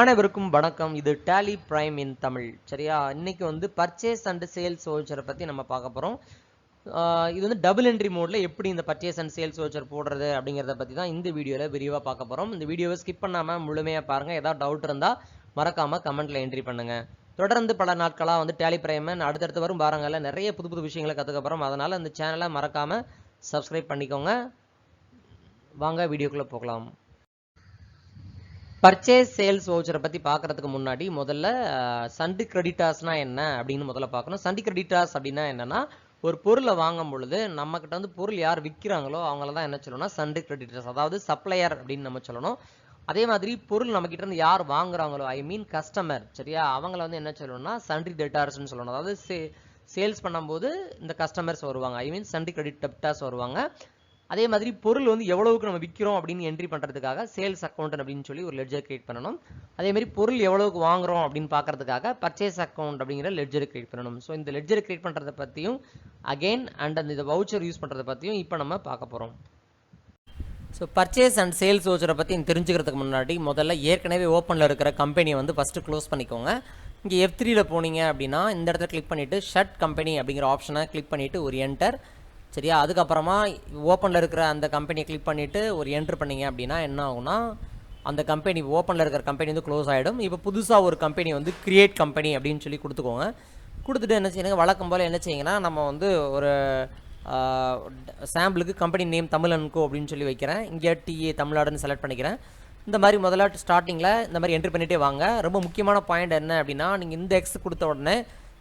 அனைவருக்கும் வணக்கம். இது டேலி பிரைம் இன் தமிழ். சரியா? இன்னைக்கு வந்து பர்ச்சேஸ் அண்ட் சேல்ஸ் ஓச்சரை பற்றி நம்ம பார்க்க போகிறோம் இது வந்து டபுள் என்ட்ரி மோடில் எப்படி இந்த பர்ச்சேஸ் அண்ட் சேல்ஸ் ஓச்சர் போடுறது அப்படிங்கிறத பற்றி தான் இந்த வீடியோவில் விரிவாக பார்க்க போகிறோம் இந்த வீடியோவை ஸ்கிப் பண்ணாமல் முழுமையாக பாருங்கள் ஏதாவது டவுட் இருந்தால் மறக்காமல் கமெண்ட்டில் என்ட்ரி பண்ணுங்கள் தொடர்ந்து பல நாட்களாக வந்து டேலி பிரைமன் அடுத்தடுத்து வரும் வாரங்களில் நிறைய புது புது விஷயங்களை கற்றுக்க போகிறோம் அதனால் இந்த சேனலை மறக்காமல் சப்ஸ்கிரைப் பண்ணிக்கோங்க. வாங்க வீடியோக்குள்ளே போகலாம். பர்ச்சேஸ் சேல்ஸ் வவுச்சரை பற்றி பார்க்குறதுக்கு முன்னாடி முதல்ல சண்டு கிரெடிட்டாஸ்னா என்ன அப்படின்னு முதல்ல பார்க்கணும் சண்டு கிரெடிட்டாஸ் அப்படின்னா என்னன்னா ஒரு பொருளை வாங்கும் பொழுது நம்ம வந்து பொருள் யார் விற்கிறாங்களோ அவங்கள தான் என்ன சொல்லணும்னா சண்டு கிரெடிட்டாஸ் அதாவது சப்ளையர் அப்படின்னு நம்ம சொல்லணும். அதே மாதிரி பொருள் நம்மக்கிட்ட இருந்து யார் வாங்குறாங்களோ ஐ மீன் கஸ்டமர் சரியா? அவங்கள வந்து என்ன சொல்லணும்னா சண்டி டெட்டார்ஸ்னு சொல்லணும். அதாவது சே சேல்ஸ் பண்ணும்போது இந்த கஸ்டமர்ஸ் வருவாங்க. ஐ மீன் சண்டி கிரெடிட் டெப்டாஸ் வருவாங்க. அதே மாதிரி பொருள் வந்து எவ்வளவுக்கு நம்ம விற்கிறோம் அப்படின்னு என்ட்ரி பண்ணுறதுக்காக சேல்ஸ் அக்கௌண்ட் அப்படின்னு சொல்லி ஒரு லெட்ஜர் கிரியேட் பண்ணணும். அதே மாதிரி பொருள் எவ்வளவுக்கு வாங்குறோம் அப்படின்னு பார்க்கறதுக்காக பர்ச்சேஸ் அக்கௌண்ட் அப்படிங்கிற லெட்ஜர் கிரியேட் பண்ணணும். ஸோ இந்த லெட்ஜர் கிரியேட் பண்ணுறதை பற்றியும் அகைன் அண்ட் அந்த இந்த வவுச்சர் யூஸ் பண்ணுறதை பற்றியும் இப்போ நம்ம பார்க்க போகிறோம் ஸோ பர்ச்சேஸ் அண்ட் சேல்ஸ் வவுச்சரை பற்றி தெரிஞ்சுக்கிறதுக்கு முன்னாடி முதல்ல ஏற்கனவே ஓப்பனில் இருக்கிற கம்பெனியை வந்து ஃபஸ்ட்டு க்ளோஸ் பண்ணிக்கோங்க. இங்கே எஃப் த்ரீயில் போனீங்க அப்படின்னா இந்த இடத்துல கிளிக் பண்ணிவிட்டு ஷட் கம்பெனி அப்படிங்கிற ஆப்ஷனை கிளிக் பண்ணிவிட்டு ஒரு என்டர் சரியா? அதுக்கப்புறமா ஓப்பனில் இருக்கிற அந்த கம்பெனியை கிளிக் பண்ணிவிட்டு ஒரு என்ட்ரு பண்ணிங்க அப்படின்னா என்ன ஆகும்னா அந்த கம்பெனி ஓப்பனில் இருக்கிற கம்பெனி வந்து க்ளோஸ் ஆகிடும் இப்போ புதுசாக ஒரு கம்பெனி வந்து க்ரியேட் கம்பெனி அப்படின்னு சொல்லி கொடுத்துக்கோங்க. கொடுத்துட்டு என்ன செய்யுங்க வழக்கம் போல் என்ன செய்யுங்கன்னா நம்ம வந்து ஒரு சாம்பிளுக்கு கம்பெனி நேம் தமிழன்கோ அப்படின்னு சொல்லி வைக்கிறேன். இங்கே டிஏ தமிழ்நாடுன்னு செலக்ட் பண்ணிக்கிறேன். இந்த மாதிரி முதல்ல ஸ்டார்டிங்கில் இந்த மாதிரி என்ட்ரி பண்ணிகிட்டே வாங்க. ரொம்ப முக்கியமான பாயிண்ட் என்ன அப்படின்னா நீங்கள் இந்த எக்ஸ் கொடுத்த உடனே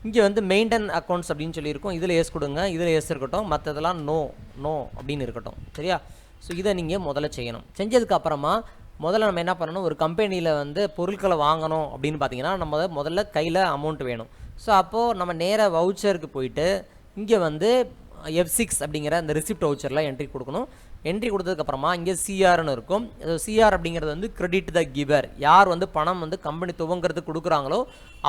இங்கே வந்து மெயின்டைன் அக்கௌண்ட்ஸ் அப்படின்னு சொல்லியிருக்கோம். இதில் எஸ் கொடுங்க இதில் எஸ் இருக்கட்டும். மற்றதெல்லாம் நோ நோ அப்படின்னு இருக்கட்டும். சரியா? ஸோ இதை நீங்கள் முதல்ல செய்யணும். செஞ்சதுக்கு அப்புறமா முதல்ல நம்ம என்ன பண்ணணும்? ஒரு கம்பெனியில் வந்து பொருட்களை வாங்கணும் அப்படின்னு பார்த்தீங்கன்னா நம்ம முதல்ல கையில் அமௌண்ட் வேணும். ஸோ அப்போது நம்ம நேராக வவுச்சருக்கு போயிட்டு இங்கே வந்து எஃப் சிக்ஸ் அப்படிங்கிற அந்த ரிசிப்ட் வவுச்சரில் என்ட்ரி கொடுக்கணும். என்ட்ரி கொடுத்ததுக்கப்புறமா இங்கே சிஆர்னு இருக்கும். சிஆர் அப்படிங்கிறது வந்து கிரெடிட் த கிவர் யார் வந்து பணம் வந்து கம்பெனி துவங்கிறது கொடுக்குறாங்களோ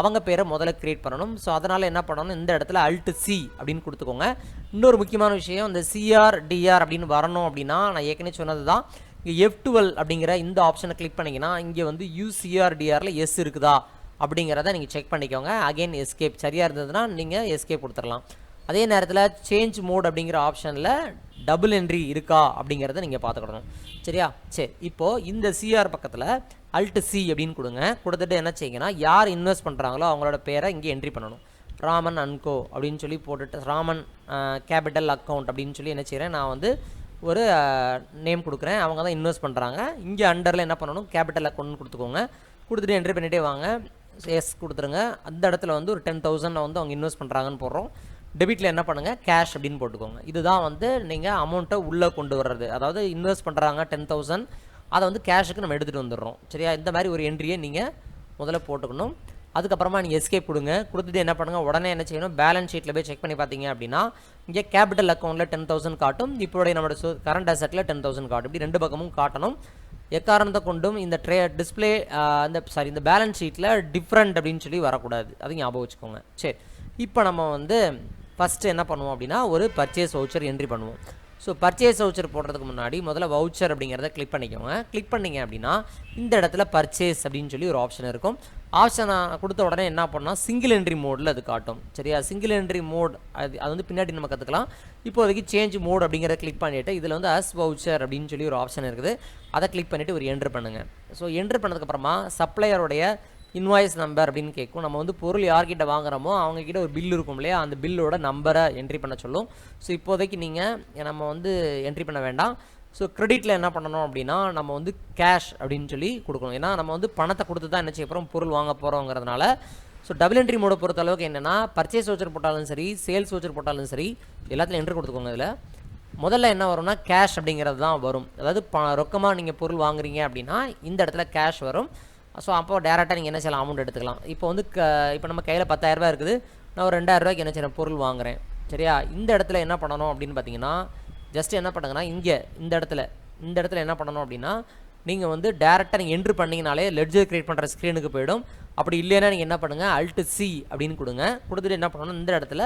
அவங்க பேரை முதல்ல கிரியேட் பண்ணணும். ஸோ அதனால் என்ன பண்ணணும்? இந்த இடத்துல அல்ட் சி அப்படின்னு கொடுத்துக்கோங்க. இன்னொரு முக்கியமான விஷயம் இந்த சிஆர் டிஆர் அப்படின்னு வரணும் அப்படின்னா நான் ஏற்கனவே சொன்னது தான் இங்கே எஃப் டுவெல் அப்படிங்கிற இந்த ஆப்ஷனை கிளிக் பண்ணிங்கன்னா இங்கே வந்து யூசிஆர்டிஆரில் எஸ் இருக்குதா அப்படிங்கிறத நீங்கள் செக் பண்ணிக்கோங்க. அகைன் எஸ்கேப் சரியாக இருந்ததுன்னா நீங்கள் எஸ்கேப் கொடுத்துடலாம். அதே நேரத்தில் சேஞ்ச் மோட் அப்படிங்கிற ஆப்ஷனில் டபுள் என்ட்ரி இருக்கா அப்படிங்கிறத நீங்கள் பார்த்துக்கணும். சரியா? சரி இப்போது இந்த சிஆர் பக்கத்தில் அல்ட் சி அப்படின்னு கொடுங்க. கொடுத்துட்டு என்ன செய்யுங்கன்னா யார் இன்வெஸ்ட் பண்ணுறாங்களோ அவங்களோட பேரை இங்கே என்ட்ரி பண்ணணும். ராமன் அன்கோ அப்படின்னு சொல்லி போட்டுட்டு ராமன் கேபிட்டல் அக்கௌண்ட் அப்படின்னு சொல்லி என்ன செய்கிறேன் நான் வந்து ஒரு நேம் கொடுக்குறேன். அவங்க தான் இன்வெஸ்ட் பண்ணுறாங்க இங்கே அண்டரில் என்ன பண்ணணும்? கேபிட்டல் அக்கௌண்ட் கொடுத்துக்கோங்க. கொடுத்துட்டு என்ட்ரி பண்ணிகிட்டே வாங்க. எஸ் கொடுத்துருங்க. அந்த இடத்துல வந்து ஒரு டென் தௌசண்டில் வந்து அவங்க இன்வெஸ்ட் பண்ணுறாங்கன்னு போடுறோம். டெபிட்டில் என்ன பண்ணுங்கள் கேஷ் அப்படின்னு போட்டுக்கோங்க. இதுதான் வந்து நீங்கள் அமௌண்ட்டை உள்ளே கொண்டு வர்றது. அதாவது இன்வெஸ்ட் பண்ணுறாங்க டென் தௌசண்ட் அதை வந்து கேஷுக்கு நம்ம எடுத்துகிட்டு வந்துடுறோம். சரியா? இந்த மாதிரி ஒரு என்ட்ரியை நீங்கள் முதல்ல போட்டுக்கணும். அதுக்கப்புறமா நீங்கள் எஸ்கேப் கொடுங்க. கொடுத்துட்டு என்ன பண்ணுங்கள் உடனே என்ன செய்யணும்? பேலன்ஸ் ஷீட்டில் போய் செக் பண்ணி பார்த்தீங்க அப்படின்னா இங்கே கேபிட்டல் அக்கௌண்ட்டில் டென் தௌசண்ட் காட்டும். இப்போடைய நம்மளோட சோ கரண்ட் அசெட்டில் டென் தௌசண்ட் காட்டும். இப்படி ரெண்டு பக்கமும் காட்டணும். எக்காரணத்தை கொண்டும் இந்த ட்ரே டிஸ்பிளே இந்த சாரி இந்த பேலன்ஸ் ஷீட்டில் டிஃப்ரெண்ட் அப்படின்னு சொல்லி வரக்கூடாது. அது ஞாபகம் வச்சுக்கோங்க. சரி. இப்போ நம்ம வந்து ஃபஸ்ட்டு என்ன பண்ணுவோம் அப்படின்னா ஒரு பர்ச்சேஸ் வவுச்சர் என்ட்ரி பண்ணுவோம். ஸோ பர்ச்சேஸ் வவுச்சர் போடுறதுக்கு முன்னாடி முதல்ல வவுச்சர் அப்படிங்கிறத கிளிக் பண்ணிக்கோங்க. கிளிக் பண்ணிங்க அப்படின்னா இந்த இடத்துல பர்ச்சேஸ் அப்படின்னு சொல்லி ஒரு ஆப்ஷன் இருக்கும். ஆப்ஷனை கொடுத்த உடனே என்ன பண்ணால் சிங்கிள் என்ட்ரி மோடில் அது காட்டும். சரியா? சிங்கிள் என்ட்ரி மோட் அது அது வந்து பின்னாடி நம்ம கற்றுக்கலாம் இப்போதைக்கு சேஞ்ச் மோட் அப்படிங்கிறத கிளிக் பண்ணிவிட்டு இதில் வந்து அஸ் வவுச்சர் அப்படின்னு சொல்லி ஒரு ஆப்ஷன் இருக்குது. அதை கிளிக் பண்ணிவிட்டு ஒரு என்ட்ரு பண்ணுங்கள் ஸோ என்ட்ரு பண்ணதுக்கப்புறமா சப்ளையருடைய இன்வாய்ஸ் நம்பர் அப்படின்னு கேட்கும். நம்ம வந்து பொருள் யார்கிட்ட வாங்குறோமோ அவங்கக்கிட்ட ஒரு பில் இருக்கும் இல்லையா? அந்த பில்லோட நம்பரை என்ட்ரி பண்ண சொல்லும். ஸோ இப்போதைக்கு நீங்கள் நம்ம வந்து என்ட்ரி பண்ண வேண்டாம். ஸோ கிரெடிட்டில் என்ன பண்ணணும் அப்படின்னா நம்ம வந்து கேஷ் அப்படின்னு சொல்லி கொடுக்கணும். ஏன்னா நம்ம வந்து பணத்தை கொடுத்து தான் என்ன செய்ய போகிறோம் பொருள் வாங்க போகிறோங்கிறதுனால ஸோ டபுள் என்ட்ரி மோட பொறுத்த அளவுக்கு என்னென்னா பர்ச்சேஸ் வச்சர் போட்டாலும் சரி சேல்ஸ் வச்சர் போட்டாலும் சரி எல்லாத்துலையும் என்ட்ரி கொடுத்துக்கோங்க இதில். முதல்ல என்ன வரும்னா கேஷ் அப்படிங்கிறது தான் வரும். அதாவது ப ரொக்கமாக நீங்கள் பொருள் வாங்குறீங்க அப்படின்னா இந்த இடத்துல கேஷ் வரும். ஸோ அப்போ டேரெக்டாக நீங்கள் என்ன செய்யலாம்? அமௌண்ட் எடுத்துக்கலாம். இப்போ வந்து க இப்போ நம்ம கையில் பத்தாயிரரூபா இருக்குது. நான் ஒரு ரெண்டாயிரரூபாய்க்கு என்ன செய்கிறேன் பொருள் வாங்குகிறேன் சரியா? இந்த இடத்துல என்ன பண்ணணும் அப்படின்னு பார்த்தீங்கன்னா ஜஸ்ட் என்ன பண்ணுங்கன்னா இங்கே இந்த இடத்துல இந்த இடத்துல என்ன பண்ணணும் அப்படின்னா நீங்கள் வந்து டேரெக்டாக நீங்கள் என்ட்ரு பண்ணிங்கனாலே லெட்ஜர் கிரியேட் பண்ணுற ஸ்க்ரீனுக்கு போயிடும். அப்படி இல்லைன்னா நீங்கள் என்ன பண்ணுங்கள் அல்ட் சி அப்படின்னு கொடுங்க. கொடுத்துட்டு என்ன பண்ணணும்? இந்த இடத்துல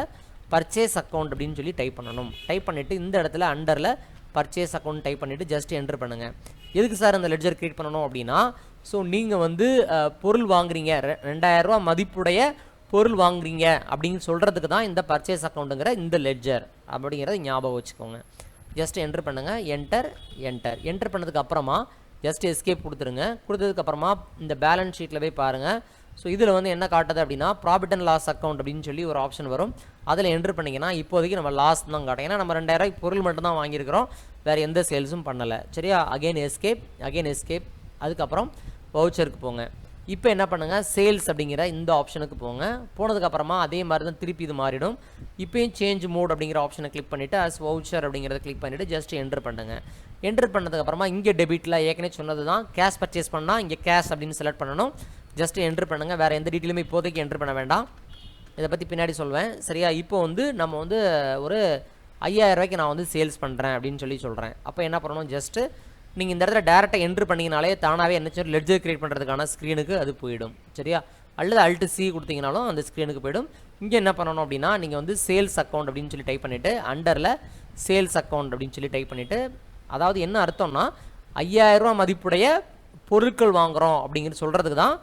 பர்ச்சேஸ் அக்கௌண்ட் அப்படின்னு சொல்லி டைப் பண்ணணும். டைப் பண்ணிவிட்டு இந்த இடத்துல அண்டரில் பர்ச்சேஸ் அக்கௌண்ட் டைப் பண்ணிவிட்டு ஜஸ்ட் என்ட்ரு பண்ணுங்கள் எதுக்கு சார் அந்த லெட்ஜர் கிரியேட் பண்ணணும் அப்படின்னா ஸோ நீங்கள் வந்து பொருள் வாங்குறீங்க. ரெ- மதிப்புடைய பொருள் வாங்குறீங்க அப்படின்னு சொல்கிறதுக்கு தான் இந்த பர்ச்சேஸ் அக்கௌண்ட்டுங்கிற இந்த லெட்ஜர் அப்படிங்கிறத ஞாபகம் வச்சுக்கோங்க. ஜஸ்ட் என்ட்ரு பண்ணுங்கள் என்டர் என்டர் என்டர் பண்ணதுக்கு அப்புறமா ஜஸ்ட் எஸ்கேப் கொடுத்துருங்க. கொடுத்ததுக்கு அப்புறமா இந்த பேலன்ஸ் ஷீட்டில் போய் பாருங்கள் ஸோ இதில் வந்து என்ன காட்டுது அப்படின்னா ப்ராஃபிட் அண்ட் லாஸ் அக்கௌண்ட் அப்படின்னு சொல்லி ஒரு ஆப்ஷன் வரும். அதில் என்ட்ரு பண்ணிங்கன்னா இப்போதைக்கு நம்ம லாஸ் தான் காட்டும். ஏன்னா நம்ம ரெண்டாயிரம் பொருள் மட்டும் தான் வாங்கியிருக்கிறோம். வேறு எந்த சேல்ஸும் பண்ணலை. சரியா? அகைன் எஸ்கேப் அகைன் எஸ்கேப் அதுக்கப்புறம் வவுச்சருக்கு போங்க. இப்போ என்ன பண்ணுங்கள் சேல்ஸ் அப்படிங்கிற இந்த ஆப்ஷனுக்கு போங்க. போனதுக்கப்புறமா அதே மாதிரி தான் திருப்பி இது மாறிடும். இப்போயும் சேஞ்ச் மோட் அப்படிங்கிற ஆப்ஷனை கிளிக் பண்ணிவிட்டு அஸ் வவுச்சர் அப்படிங்கிறத கிளிக் பண்ணிவிட்டு ஜஸ்ட் என்டர் பண்ணுங்க. என்டர் பண்ணதுக்கப்புறமா இங்கே டெபிட்டில் ஏற்கனவே சொன்னது தான். கேஷ் பர்ச்சேஸ் பண்ணால் இங்கே கேஷ் அப்படின்னு செலக்ட் பண்ணணும். ஜஸ்ட் என்ட்ரு பண்ணுங்கள் வேறு எந்த டீட்டெயிலுமே இப்போதைக்கு என்ட்ரு பண்ண வேண்டாம். இதை பற்றி பின்னாடி சொல்வேன். சரியா? இப்போ வந்து நம்ம வந்து ஒரு ஐயாயிரம் ரூபாய்க்கு நான் வந்து சேல்ஸ் பண்ணுறேன் அப்படின்னு சொல்லி சொல்கிறேன் அப்போ என்ன பண்ணணும்? ஜஸ்ட்டு நீங்கள் இந்த இடத்துல டேரெக்டாக என்ட்ரு பண்ணிங்கனாலே தானாகவே என்ன சொல்லி லெட்ஜர் கிரியேட் பண்ணுறதுக்கான ஸ்க்ரீனுக்கு அது போயிடும். சரியா? அல்லது அல்ட்டு சி கொடுத்தீங்கனாலும் அந்த ஸ்க்ரீனுக்கு போயிடும். இங்கே என்ன பண்ணணும் அப்படின்னா நீங்கள் வந்து சேல்ஸ் அக்கௌண்ட் அப்படின்னு சொல்லி டைப் பண்ணிவிட்டு அண்டரில் சேல்ஸ் அக்கௌண்ட் அப்படின்னு சொல்லி டைப் பண்ணிவிட்டு அதாவது என்ன அர்த்தம்னா ஐயாயிரரூவா மதிப்புடைய பொருட்கள் வாங்குகிறோம் அப்படிங்கிறது சொல்கிறதுக்கு தான்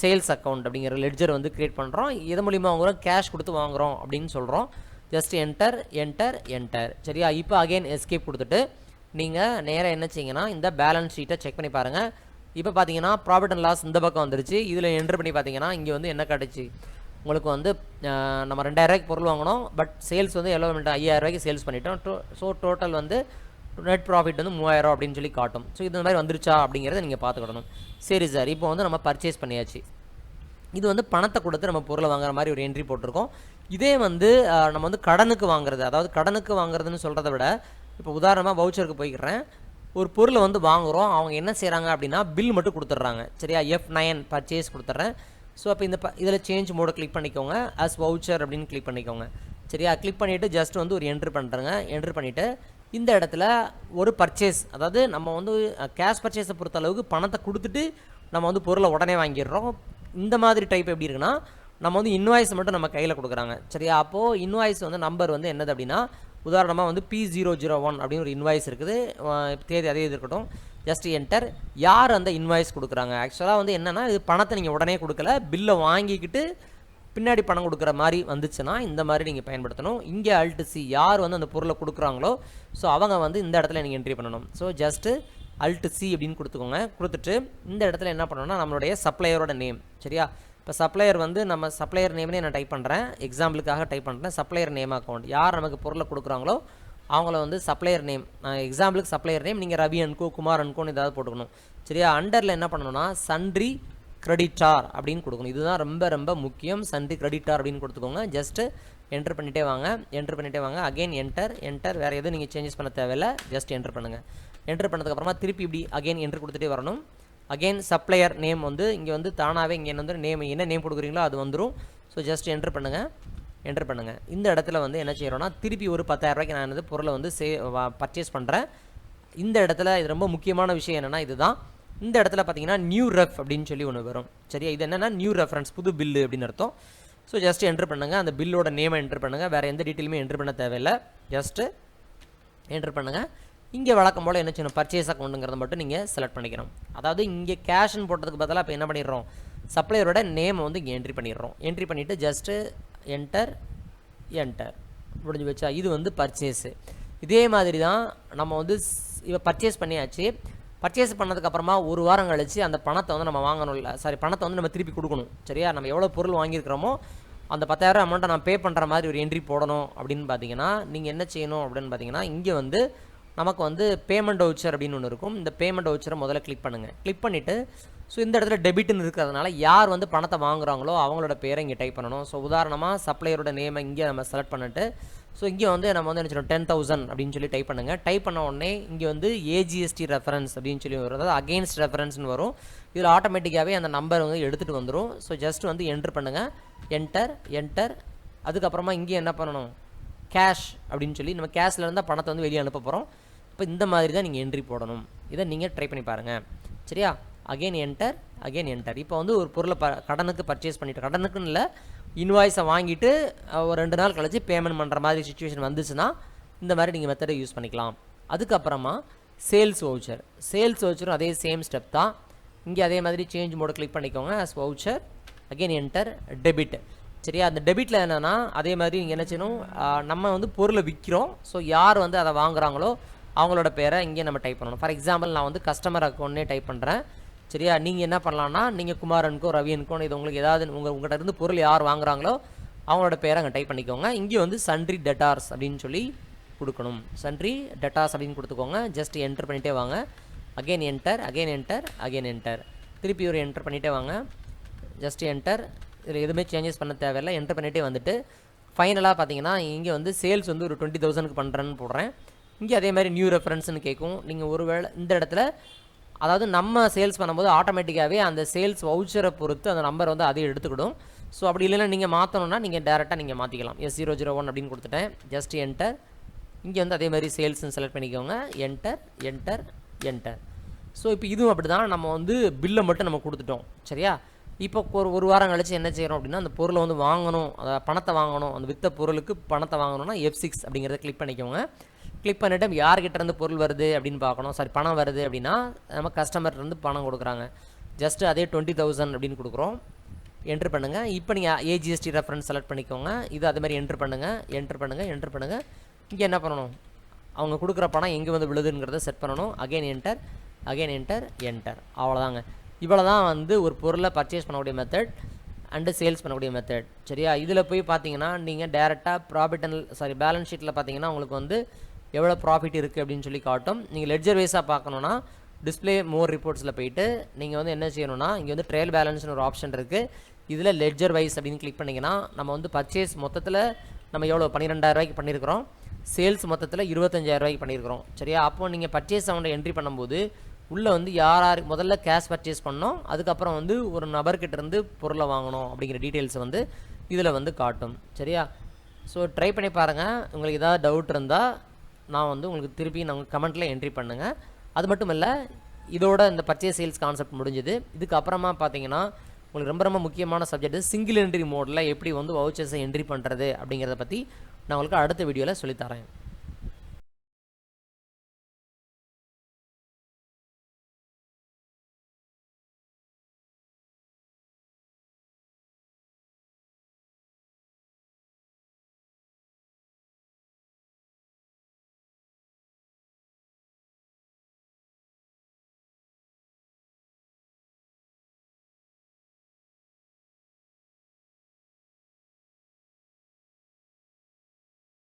சேல்ஸ் அக்கௌண்ட் அப்படிங்கிற லெட்ஜர் வந்து கிரியேட் பண்ணுறோம் எது மூலிமா வாங்குகிறோம் கேஷ் கொடுத்து வாங்குகிறோம் அப்படின்னு சொல்கிறோம் ஜஸ்ட் என்டர் என்டர் என்டர் சரியா? இப்போ அகைன் எஸ்கேப் கொடுத்துட்டு நீங்கள் நேராக என்ன செய்யுங்கன்னா இந்த பேலன்ஸ் ஷீட்டை செக் பண்ணி பாருங்கள் இப்போ பார்த்தீங்கன்னா ப்ராஃபிட் அண்ட் லாஸ் இந்த பக்கம் வந்துருச்சு. இதில் என்ட்ரு பண்ணி பார்த்தீங்கன்னா இங்கே வந்து என்ன கிடச்சி உங்களுக்கு வந்து நம்ம ரெண்டாயிரூவாய்க்கு பொருள் வாங்கினோம் பட் சேல்ஸ் வந்து எவ்வளோ ஐயாயிரம் ரூபாய்க்கு சேல்ஸ் பண்ணிட்டோம். டோ ஸோ டோட்டல் வந்து நெட் ப்ராஃபிட் வந்து மூவாயிரம் அப்படின்னு சொல்லி காட்டும். ஸோ இந்த மாதிரி வந்துருச்சா அப்படிங்கிறத நீங்கள் பார்த்துக்கிடணும். சரி சார் இப்போ வந்து நம்ம பர்ச்சேஸ் பண்ணியாச்சு. இது வந்து பணத்தை கொடுத்து நம்ம பொருளை வாங்குற மாதிரி ஒரு என்ட்ரி போட்டிருக்கோம். இதே வந்து நம்ம வந்து கடனுக்கு வாங்குறது அதாவது கடனுக்கு வாங்குறதுன்னு சொல்கிறத விட இப்போ உதாரணமாக வவுச்சருக்கு போய்க்கிறேன். ஒரு பொருளை வந்து வாங்குகிறோம் அவங்க என்ன செய்கிறாங்க அப்படின்னா பில் மட்டும் கொடுத்துட்றாங்க. சரியா? எஃப் நைன் பர்ச்சேஸ் கொடுத்துட்றேன். ஸோ அப்போ இந்த ப இதில் சேஞ்ச் மோடை கிளிக் பண்ணிக்கோங்க. அஸ் வவுச்சர் அப்படின்னு கிளிக் பண்ணிக்கோங்க. சரியா? கிளிக் பண்ணிவிட்டு ஜஸ்ட் வந்து ஒரு என்ட்ரு பண்ணுறேங்க என்ட்ரு பண்ணிவிட்டு இந்த இடத்துல ஒரு பர்ச்சேஸ் அதாவது நம்ம வந்து கேஷ் பர்ச்சேஸை பொறுத்த அளவுக்கு பணத்தை கொடுத்துட்டு நம்ம வந்து பொருளை உடனே வாங்கிடுறோம். இந்த மாதிரி டைப் எப்படி இருக்குன்னா நம்ம வந்து இன்வாய்ஸ் மட்டும் நம்ம கையில் கொடுக்குறாங்க. சரியா? அப்போது இன்வாய்ஸ் வந்து நம்பர் வந்து என்னது அப்படின்னா உதாரணமாக வந்து பி ஜீரோ ஜீரோ ஒன் அப்படின்னு ஒரு இன்வாய்ஸ் இருக்குது. தேதி அதே இது இருக்கட்டும். ஜஸ்ட் என்டர் யார் அந்த இன்வாய்ஸ் கொடுக்குறாங்க? ஆக்சுவலாக வந்து என்னென்னா இது பணத்தை நீங்கள் உடனே கொடுக்கல. பில்லை வாங்கிக்கிட்டு பின்னாடி பணம் கொடுக்குற மாதிரி வந்துச்சுன்னா இந்த மாதிரி நீங்கள் பயன்படுத்தணும். இங்கே அல்ட்டு சி யார் வந்து அந்த பொருளை கொடுக்குறாங்களோ ஸோ அவங்க வந்து இந்த இடத்துல நீங்கள் என்ட்ரி பண்ணணும். ஸோ ஜஸ்ட்டு அல்ட்டு சி அப்படின்னு கொடுத்துக்கோங்க. கொடுத்துட்டு இந்த இடத்துல என்ன பண்ணணும்னா நம்மளுடைய சப்ளையரோட நேம் சரியா? இப்போ சப்ளையர் வந்து நம்ம சப்ளையர் நேம்னே நான் டைப் பண்ணுறேன் எக்ஸாம்பிளுக்காக டைப் பண்ணுறேன் சப்ளையர் நேம் அக்கௌண்ட் யார் நமக்கு பொருளை கொடுக்குறாங்களோ அவங்கள வந்து சப்ளையர் நேம் எக்ஸாம்பிளுக்கு சப்ளையர் நேம் நீங்கள் ரவி அன்கோ குமார் அன்கோன்னு ஏதாவது போட்டுக்கணும். சரியா? அண்டரில் என்ன பண்ணணும்னா சன்றி கிரெடிட்டார் அப்படின்னு கொடுக்கணும். இதுதான் ரொம்ப ரொம்ப முக்கியம். சன்றி கிரெடிட்டார் அப்படின்னு கொடுத்துக்கோங்க. ஜஸ்ட்டு என்டர் பண்ணிட்டே வாங்க. என்டர் பண்ணிட்டே வாங்க. அகைன் என்டர் என்டர் வேறு எதுவும் நீங்கள் சேஞ்சஸ் பண்ண தேவையில்ல. ஜஸ்ட் என்டர் பண்ணுங்கள் என்டர் பண்ணதுக்கப்புறமா திருப்பி இப்படி அகைன் என்டர் கொடுத்துட்டே வரணும். அகைன் சப்ளையர் நேம் வந்து இங்கே வந்து தானாகவே இங்கே வந்து நேம் என்ன நேம் கொடுக்குறீங்களோ அது வந்துடும் ஸோ ஜஸ்ட் என்ட்ரு பண்ணுங்கள் என்ட்ரு பண்ணுங்கள் இந்த இடத்துல வந்து என்ன செய்கிறோன்னா திருப்பி ஒரு பத்தாயிரம் ரூபாய்க்கு நான் வந்து பொருளை வந்து சே பர்ச்சேஸ் பண்ணுறேன் இந்த இடத்துல இது ரொம்ப முக்கியமான விஷயம் என்னென்னா இதுதான். இந்த இடத்துல பார்த்தீங்கன்னா நியூ ரெஃப் அப்படின்னு சொல்லி ஒன்று வரும். சரியா? இது என்னென்னா நியூ ரெஃபரன்ஸ் புது பில்லு அப்படின்னு அர்த்தம். ஸோ ஜஸ்ட் என்ட்ரு பண்ணுங்கள் அந்த பில்லோட நேமை என்ட்ரு பண்ணுங்கள் வேறு எந்த டீட்டெயிலுமே என்ட்ரு பண்ண தேவையில்லை. ஜஸ்ட்டு என்ட்ரு பண்ணுங்கள் இங்கே வழக்கம் போல் என்ன செய்யணும்? பர்ச்சேஸ் அக்கௌண்ட்டுங்கிறத மட்டும் நீங்கள் செலக்ட் பண்ணிக்கிறோம் அதாவது இங்கே கேஷ்னு போட்டதுக்கு பதிலாக இப்போ என்ன பண்ணிடுறோம்? சப்ளையரோட நேமை வந்து இங்கே என்ட்ரி பண்ணிடுறோம். என்ட்ரி பண்ணிவிட்டு ஜஸ்ட்டு என்டர் என்டர் முடிஞ்சு வச்சா இது வந்து பர்ச்சேஸு இதே மாதிரி தான் நம்ம வந்து இப்போ பர்ச்சேஸ் பண்ணியாச்சு. பர்ச்சேஸ் பண்ணதுக்கப்புறமா ஒரு வாரம் கழித்து அந்த பணத்தை வந்து நம்ம வாங்கணும் இல்லை சாரி பணத்தை வந்து நம்ம திருப்பி கொடுக்கணும். சரியா? நம்ம எவ்வளோ பொருள் வாங்கியிருக்கிறோமோ அந்த பத்தாயிரம் அமௌண்ட்டை நான் பே பண்ணுற மாதிரி ஒரு என்ட்ரி போடணும் அப்படின்னு பார்த்தீங்கன்னா நீங்கள் என்ன செய்யணும் அப்படின்னு பார்த்தீங்கன்னா இங்கே வந்து நமக்கு வந்து பேமெண்ட் வவுச்சர் அப்படின்னு ஒன்று இருக்கும். இந்த பேமெண்ட் வவுச்சரை முதல்ல கிளிக் பண்ணுங்கள் கிளிக் பண்ணிவிட்டு ஸோ இந்த இடத்துல டெபிட்னு இருக்கிறதுனால யார் வந்து பணத்தை வாங்குறாங்களோ அவங்களோட பேரை இங்கே டைப் பண்ணணும். ஸோ உதாரணமாக சப்ளையரோட நேமை இங்கே நம்ம செலக்ட் பண்ணிட்டு ஸோ இங்கே வந்து நம்ம வந்து என்ன டென் தௌசண்ட் அப்படின்னு சொல்லி டைப் பண்ணுங்கள் டைப் பண்ண உடனே இங்கே வந்து ஏஜிஎஸ்டி ரெஃபரன்ஸ் அப்படின்னு சொல்லி வரும். அதாவது அகெயின்ஸ்ட் ரெஃபரன்ஸ்னு வரும். இதில் ஆட்டோமேட்டிக்காகவே அந்த நம்பர் வந்து எடுத்துகிட்டு வந்துடும் ஸோ ஜஸ்ட் வந்து என்ட்ரு பண்ணுங்கள் என்டர் என்டர் அதுக்கப்புறமா இங்கே என்ன பண்ணணும்? கேஷ் அப்படின்னு சொல்லி நம்ம கேஷில் இருந்தால் பணத்தை வந்து வெளியே அனுப்ப போகிறோம் இப்போ இந்த மாதிரி தான் நீங்கள் என்ட்ரி போடணும். இதை நீங்கள் ட்ரை பண்ணி பாருங்கள் சரியா? அகைன் என்டர் அகைன் என்டர் இப்போ வந்து ஒரு பொருளை ப கடனுக்கு பர்ச்சேஸ் பண்ணிவிட்டு கடனுக்குன்னு இல்லை இன்வாய்ஸை வாங்கிட்டு ஒரு ரெண்டு நாள் கழிச்சு பேமெண்ட் பண்ணுற மாதிரி சுச்சுவேஷன் வந்துச்சுன்னா இந்த மாதிரி நீங்கள் மெத்தடை யூஸ் பண்ணிக்கலாம். அதுக்கப்புறமா சேல்ஸ் வவுச்சர் சேல்ஸ் வவுச்சரும் அதே சேம் ஸ்டெப் தான். இங்கே அதே மாதிரி சேஞ்ச் மோடு கிளிக் பண்ணிக்கோங்க as voucher again enter debit சரியா அந்த டெபிட்டில் என்னென்னா அதே மாதிரி இங்கே என்ன செய்யணும் நம்ம வந்து பொருளை விற்கிறோம் ஸோ யார் வந்து அதை வாங்குறாங்களோ அவங்களோட பேரை இங்கே நம்ம டைப் பண்ணணும். ஃபார் எக்ஸாம்பிள் நான் வந்து கஸ்டமர் அக்கௌண்ட்னே டைப் பண்ணுறேன் சரியா நீங்கள் என்ன பண்ணலாம்னா நீங்கள் குமாரனுக்கோ ரவியனுக்கோ இது உங்களுக்கு ஏதாவது உங்கள் உங்கள்கிட்ட இருந்து பொருள் யார் வாங்குறாங்களோ அவங்களோட பேரை அங்கே டைப் பண்ணிக்கோங்க. இங்கே வந்து சன்ட்ரி டெட்டார்ஸ் அப்படின்னு சொல்லி கொடுக்கணும். சன்ட்ரி டெட்டார்ஸ் அப்படின்னு கொடுத்துக்கோங்க. ஜஸ்ட் என்டர் பண்ணிகிட்டே வாங்க. Again enter again enter again enter திருப்பி ஒரு என்டர் பண்ணிகிட்டே வாங்க. ஜஸ்ட் என்டர் இதில் எதுவுமே சேஞ்சஸ் பண்ண தேவையில்லை. என்டர் பண்ணிட்டே வந்துட்டு ஃபைனலாக பார்த்தீங்கன்னா இங்கே வந்து சேல்ஸ் வந்து ஒரு டுவெண்ட்டி தௌசண்ட்க்கு பண்ணுறேன்னு போடுறேன். இங்கே அதே மாதிரி நியூ ரெஃபரன்ஸ்னு கேட்கும். நீங்கள் ஒரு வேளை இந்த இடத்துல அதாவது நம்ம சேல்ஸ் பண்ணும்போது ஆட்டோமேட்டிக்காகவே அந்த சேல்ஸ் வவுச்சரை பொறுத்து அந்த நம்பர் வந்து அதையும் எடுத்துக்கிடும். ஸோ அப்படி இல்லைன்னா நீங்கள் மாற்றணும்னா நீங்கள் டேரெக்டாக நீங்கள் மாற்றிக்கலாம் எஸ் ஜீரோ ஜீரோ ஒன் அப்படின்னு கொடுத்துட்டேன். ஜஸ்ட் என்டர் இங்கே வந்து அதே மாதிரி சேல்ஸ்னு செலக்ட் பண்ணிக்கோங்க. என்டர் என்டர் என்டர் ஸோ இப்போ இதுவும் அப்படி தான் நம்ம வந்து பில்லை மட்டும் நம்ம கொடுத்துட்டோம். சரியா? இப்போ ஒரு ஒரு வாரம் கழிச்சு என்ன செய்கிறோம் அப்படின்னா அந்த பொருளை வந்து வாங்கணும். அதை பணத்தை வாங்கணும். அந்த வித்த பொருளுக்கு பணத்தை வாங்கணும்னா எஃப் சிக்ஸ் அப்படிங்கிறத கிளிக் பண்ணிக்கோங்க. கிளிக் பண்ணிவிட்டு யார்கிட்ட இருந்து பொருள் வருது அப்படின்னு பார்க்கணும். சாரி பணம் வருது அப்படின்னா நம்ம கஸ்டமர்லேருந்து பணம் கொடுக்குறாங்க. ஜஸ்ட் அதே டுவெண்ட்டி தௌசண்ட் அப்படின்னு கொடுக்குறோம். என்ட்ரு பண்ணுங்கள் இப்போ நீங்கள் ஏஜிஎஸ்டி ரெஃபரன்ஸ் செலக்ட் பண்ணிக்கோங்க. இது அது மாதிரி என்ட்ரு பண்ணுங்கள் என்ட்ரு பண்ணுங்கள் என்ட்ரு பண்ணுங்கள் இங்கே என்ன பண்ணணும்? அவங்க கொடுக்குற பணம் எங்கே வந்து விழுதுங்கிறத செட் பண்ணணும். Again enter again enter enter அவ்வளோதாங்க இவ்வளோ தான் வந்து ஒரு பொருளை பர்ச்சேஸ் பண்ணக்கூடிய மெத்தட் அண்டு சேல்ஸ் பண்ணக்கூடிய மெத்தட் சரியா? இதில் போய் பார்த்தீங்கன்னா நீங்கள் டேரெக்டாக ப்ராஃபிட் அண்ட் சாரி பேலன்ஸ் ஷீட்டில் பார்த்தீங்கன்னா உங்களுக்கு வந்து எவ்வளோ ப்ராஃபிட் இருக்குது அப்படின்னு சொல்லி காட்டும். நீங்கள் லெட்ஜர் வைஸாக பார்க்கணுன்னா டிஸ்பிளே மோர் ரிப்போர்ட்ஸில் போயிட்டு நீங்கள் வந்து என்ன செய்யணும்னா இங்கே வந்து ட்ரையல் பேலன்ஸ்னு ஒரு ஆப்ஷன் இருக்குது இதில் லெட்ஜர் வைஸ் அப்படின்னு கிளிக் பண்ணிங்கன்னா நம்ம வந்து பர்ச்சேஸ் மொத்தத்தில் நம்ம எவ்வளோ பன்னிரெண்டாயிரம் ரூபாய்க்கு பண்ணியிருக்கிறோம் சேல்ஸ் மொத்தத்தில் இருபத்தஞ்சாயிரரூவாய்க்கு பண்ணியிருக்கிறோம் சரியா? அப்போ நீங்கள் பர்ச்சேஸ் அமௌண்ட்டை என்ட்ரி பண்ணும்போது உள்ளே வந்து யார் யார் முதல்ல கேஷ் பர்ச்சேஸ் பண்ணோம். அதுக்கப்புறம் வந்து ஒரு நபர்கிட்ட இருந்து பொருளை வாங்கணும் அப்படிங்கிற டீட்டெயில்ஸ் வந்து இதில் வந்து காட்டும். சரியா? ஸோ ட்ரை பண்ணி பாருங்கள் உங்களுக்கு ஏதாவது டவுட் இருந்தால் நான் வந்து உங்களுக்கு திருப்பி நான் கமெண்ட்டில் என்ட்ரி பண்ணுங்கள் அது மட்டும் இல்லை இதோட இந்த பர்ச்சேஸ் சேல்ஸ் கான்செப்ட் முடிஞ்சுது. இதுக்கப்புறமா பார்த்தீங்கன்னா உங்களுக்கு ரொம்ப ரொம்ப முக்கியமான சப்ஜெக்ட் சிங்கிள் என்ட்ரி மோடில் எப்படி வந்து வவுச்சர்ஸை என்ட்ரி பண்ணுறது அப்படிங்கிறத பற்றி நான் உங்களுக்கு அடுத்த வீடியோவில் சொல்லித்தரேன்